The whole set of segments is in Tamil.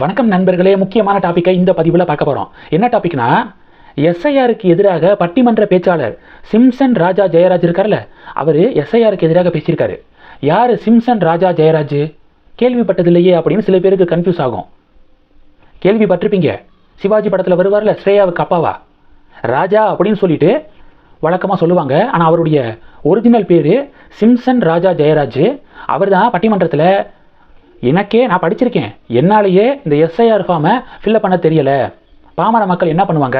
வணக்கம் நண்பர்களே முக்கியமான டாப்பிக்கை இந்த பதிவில் பார்க்க போகிறோம் என்ன டாபிக்னா எஸ்ஐஆருக்கு எதிராக பட்டிமன்ற பேச்சாளர் சிம்சன் ராஜா ஜெயராஜ் இருக்கார்ல அவர் எஸ்ஐஆருக்கு எதிராக பேசியிருக்காரு. யார் சிம்சன் ராஜா ஜெயராஜ்? கேள்விப்பட்டதில்லையே அப்படின்னு சில பேருக்கு கன்ஃபியூஸ் ஆகும். கேள்விப்பட்டிருப்பீங்க. சிவாஜி படத்தில் வருவார்ல ஸ்ரேயாவுக்கு அப்பாவா? ராஜா அப்படின்னு சொல்லிட்டு வழக்கமாக சொல்லுவாங்க. ஆனால் அவருடைய ஒரிஜினல் பேர் சிம்சன் ராஜா ஜெயராஜ். அவர் தான் பட்டிமன்றத்தில் எனக்கே நான் படிச்சிருக்கேன். என்னாலேயே இந்த எஸ்ஐஆர் ஃபார்மை ஃபில்லப் பண்ண தெரியலை. பாமர மக்கள் என்ன பண்ணுவாங்க?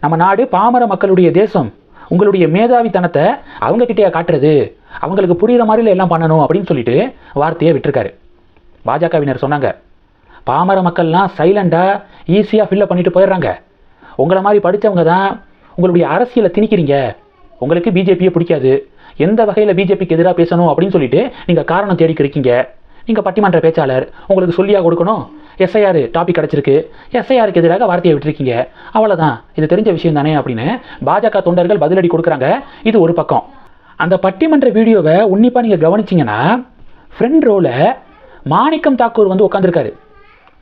நம்ம நாடு பாமர மக்களுடைய தேசம். உங்களுடைய மேதாவித்தனத்தை அவங்க கிட்டேயே காட்டுறது? அவங்களுக்கு புரிகிற மாதிரில எல்லாம் பண்ணணும் அப்படின்னு சொல்லிட்டு வார்த்தையை விட்டுருக்காரு. பாஜகவினர் சொன்னாங்க பாமர மக்கள்லாம் சைலண்டாக ஈஸியாக ஃபில்லப் பண்ணிட்டு போயிடுறாங்க. உங்களை மாதிரி படித்தவங்க தான் உங்களுடைய அரசியலை திணிக்கிறீங்க. உங்களுக்கு பிஜேபியை பிடிக்காது. எந்த வகையில் பிஜேபிக்கு எதிராக பேசணும் அப்படின்னு சொல்லிட்டு நீங்கள் காரணம் தேடிக்கு இங்கே பட்டிமன்ற பேச்சாளர் உங்களுக்கு சொல்லியாக கொடுக்கணும்? எஸ்ஐஆர் டாபிக் கிடச்சிருக்கு. எஸ்ஐஆருக்கு எதிராக வார்த்தையை விட்டுருக்கீங்க. அவ்வளோதான் இது தெரிஞ்ச விஷயம் தானே அப்படின்னு பாஜக தொண்டர்கள் பதிலடி கொடுக்குறாங்க. இது ஒரு பக்கம். அந்த பட்டிமன்ற வீடியோவை உன்னிப்பாக நீங்கள் கவனிச்சிங்கன்னா ஃப்ரெண்ட் ரோவில் மாணிக்கம் தாக்கூர் வந்து உட்காந்துருக்காரு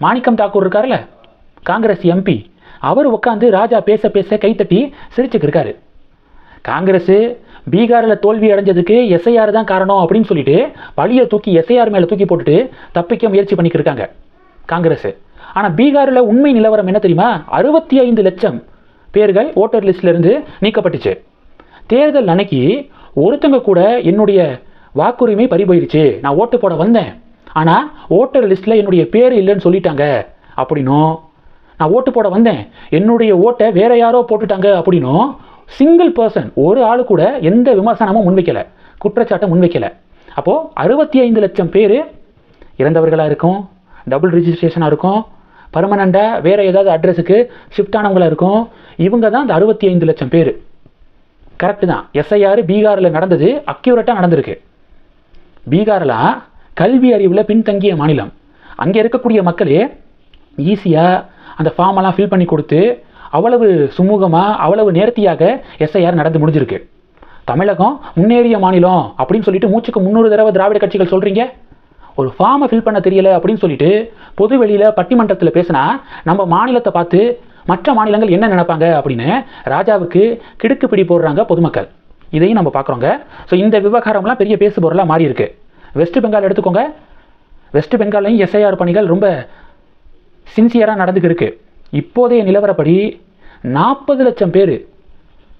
மாணிக்கம் தாக்கூர் இருக்கார்ல காங்கிரஸ் எம்பி அவர் உட்காந்து ராஜா பேச பேச கைத்தட்டி சிரிச்சுக்கு இருக்காரு. பீகாரில் தோல்வி அடைஞ்சதுக்கு எஸ்ஐஆர் தான் காரணம் அப்படின்னு சொல்லிட்டு பழியை தூக்கி எஸ்ஐஆர் மேலே தூக்கி போட்டுட்டு தப்பிக்க முயற்சி பண்ணிக்கிட்டு இருக்காங்க காங்கிரஸ். ஆனால் பீகாரில் உண்மை நிலவரம் என்ன தெரியுமா? அறுபத்தி ஐந்து லட்சம் பேர்கள் ஓட்டர் லிஸ்ட்லேருந்து நீக்கப்பட்டுச்சு. தேர்தல் அன்னைக்கு ஒருத்தங்க கூட என்னுடைய வாக்குரிமை பறி போயிருச்சு நான் ஓட்டு போட வந்தேன். ஆனால் ஓட்டர் லிஸ்ட்டில் என்னுடைய பேர் இல்லைன்னு சொல்லிட்டாங்க அப்படின்னும். நான் ஓட்டு போட வந்தேன். என்னுடைய ஓட்டை வேற யாரோ போட்டுட்டாங்க அப்படின்னும். சிங்கிள் பர்சன் ஒரு ஆள் கூட எந்த விமர்சனமும் முன்வைக்கலை குற்றச்சாட்டை முன்வைக்கலை. அப்போது அறுபத்தி ஐந்து லட்சம் பேர் இறந்தவர்களாக இருக்கும் டபுள் ரிஜிஸ்ட்ரேஷனாக இருக்கும் பர்மனண்ட்டாக வேறு ஏதாவது அட்ரஸுக்கு ஷிஃப்ட் ஆனவங்களாக இருக்கும் இவங்க தான் அந்த அறுபத்தி ஐந்து லட்சம் பேர். கரெக்டு தான். எஸ்ஐஆர் பீகாரில் நடந்தது அக்யூரேட்டாக நடந்திருக்கு. பீகாரெலாம் கல்வி அறிவில் பின்தங்கிய மாநிலம். அங்கே இருக்கக்கூடிய மக்களே ஈஸியாக அந்த ஃபார்மெல்லாம் ஃபில் பண்ணி கொடுத்து அவ்வளவு சுமூகமாக அவ்வளவு நேர்த்தியாக எஸ்ஐஆர் நடந்து முடிஞ்சிருக்கு. தமிழகம் முன்னேறிய மாநிலம் அப்படின்னு சொல்லிட்டு மூச்சுக்கு முந்நூறு தடவை திராவிட கட்சிகள் சொல்கிறீங்க ஒரு ஃபார்மை ஃபில் பண்ண தெரியல அப்படின்னு சொல்லிட்டு பொது வெளியில் பட்டிமன்றத்தில் பேசினா நம்ம மாநிலத்தை பார்த்து மற்ற மாநிலங்கள் என்ன நினைப்பாங்க அப்படின்னு ராஜாவுக்கு கிடுக்கு பிடி போடுறாங்க பொதுமக்கள். இதையும் நம்ம பார்க்குறோங்க. ஸோ இந்த விவகாரம்லாம் பெரிய பேசு பொருளாக மாறி இருக்கு. வெஸ்ட் பெங்கால் எடுத்துக்கோங்க. வெஸ்ட் பெங்கால்லையும் எஸ்ஐஆர் பணிகள் ரொம்ப சின்சியராக நடந்துக்கு இருக்குது இப்போதைய நிலவரப்படி நாற்பது லட்சம் பேர்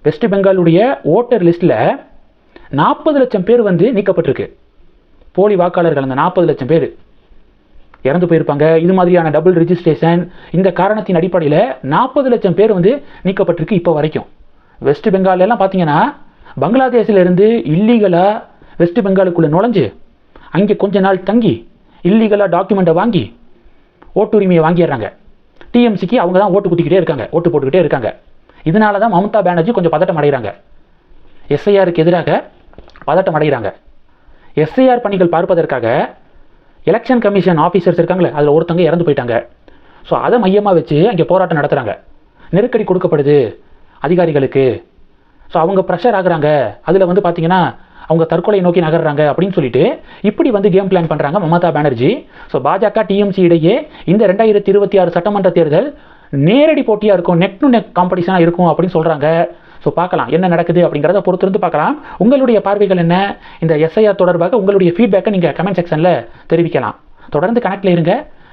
வெஸ்ட் பெங்காலுடைய ஓட்டர் லிஸ்ட்டில் நாற்பது லட்சம் பேர் வந்து நீக்கப்பட்டிருக்கு. போலி வாக்காளர்கள் அந்த நாற்பது லட்சம் பேர். இறந்து போயிருப்பாங்க. இது மாதிரியான டபுள் ரிஜிஸ்ட்ரேஷன் இந்த காரணத்தின் அடிப்படையில் நாற்பது லட்சம் பேர் வந்து நீக்கப்பட்டிருக்கு இப்போ வரைக்கும். வெஸ்ட் பெங்காலெல்லாம் பார்த்தீங்கன்னா பங்களாதேஷிலிருந்து இல்லீகலாக வெஸ்ட் பெங்காலுக்குள்ளே நுழைஞ்சு அங்கே கொஞ்ச நாள் தங்கி இல்லீகலாக டாக்குமெண்ட்டை வாங்கி ஓட்டுரிமையை வாங்கிடுறாங்க. டிஎம்சிக்கு அவங்க தான் ஓட்டு குத்திக்கிட்டே இருக்காங்க ஓட்டு போட்டுக்கிட்டே இருக்காங்க. இதனால தான் மம்தா பானர்ஜி கொஞ்சம் பதட்டம் அடைகிறாங்க. எஸ்ஐஆருக்கு எதிராக பதட்டம் அடைகிறாங்க. எஸ்ஐஆர் பணிகள் பார்ப்பதற்காக எலெக்ஷன் கமிஷன் ஆஃபீஸர்ஸ் இருக்காங்களே அதில் ஒருத்தங்க இறந்து போயிட்டாங்க. ஸோ அதை மையமாக வச்சு அங்கே போராட்டம் நடத்துகிறாங்க நெருக்கடி கொடுக்கப்படுது அதிகாரிகளுக்கு. ஸோ அவங்க ப்ரெஷர் ஆகுறாங்க. அதில் வந்து பார்த்தீங்கன்னா அவங்க தற்கொலை நோக்கி நகர்றாங்க அப்படின்னு சொல்லிட்டு இப்படி வந்து கேம் பிளான் பண்ணுறாங்க மமதா பானர்ஜி. ஸோ பாஜக டிஎம்சி இடையே இந்த ரெண்டாயிரத்தி இருபத்தி ஆறு சட்டமன்ற தேர்தல் நேரடி போட்டியாக இருக்கும் நெக் டு நெக் காம்படிஷனாக இருக்கும் அப்படின்னு சொல்கிறாங்க ஸோ பார்க்கலாம் என்ன நடக்குது அப்படிங்கிறத பொறுத்திருந்து பார்க்கலாம். உங்களுடைய பார்வைகள் என்ன? இந்த எஸ்ஐஆர் தொடர்பாக உங்களுடைய ஃபீட்பேக்கை நீங்கள் கமெண்ட் செக்ஷனில் தெரிவிக்கலாம். தொடர்ந்து கனெக்டில் இருங்க.